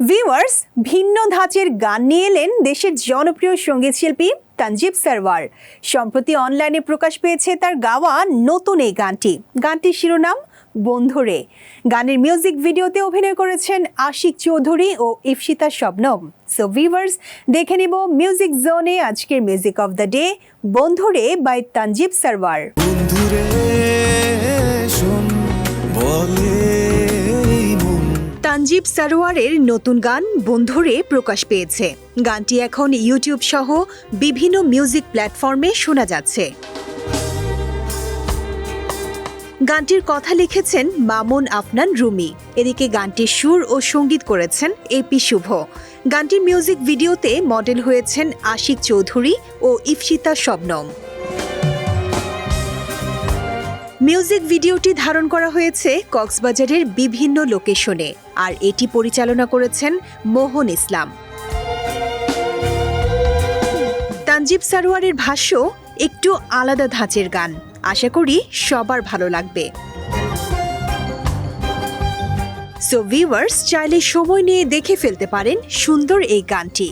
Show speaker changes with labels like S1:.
S1: Viewers ভিন্ন ধাঁচের গান নিয়ে এলেন দেশের জনপ্রিয় সংগীত শিল্পী তানজিব সারওয়ার। সম্প্রতি অনলাইনে প্রকাশ পেয়েছে তার গাওয়া নতুন এই গানটি। গানটির শিরোনাম বন্ধুরে গানের মিউজিক ভিডিওতে অভিনয় করেছেন আশিক চৌধুরী ও ইফসিতা শবনম। সো ভিউয়ার্স দেখে নিব মিউজিক জোনে আজকের মিউজিক অফ দ্য ডে বন্ধুরে বাই তানজিব সারওয়ার। তানজিব সারোয়ারের নতুন গান বন্ধুরে প্রকাশ পেয়েছে। গানটি এখন ইউটিউব সহ বিভিন্ন মিউজিক প্ল্যাটফর্মে শোনা যাচ্ছে। গানটির কথা লিখেছেন মামুন আফনান রুমি। এদিকে গানটির সুর ও সংগীত করেছেন এপি শুভ। গানটির মিউজিক ভিডিওতে মডেল হয়েছেন আশিক চৌধুরী ও ইফসিতা শবনম। মিউজিক ভিডিওটি ধারণ করা হয়েছে কক্সবাজারের বিভিন্ন লোকেশনে, আর এটি পরিচালনা করেছেন মোহন ইসলাম। তানজিব সারোয়ারের ভাষ্য, একটু আলাদা ধাঁচের গান। আশা করি সবার ভালো লাগবে। সো ভিউয়ার্স চাইলে সময় নিয়ে দেখে ফেলতে পারেন সুন্দর এই গানটি।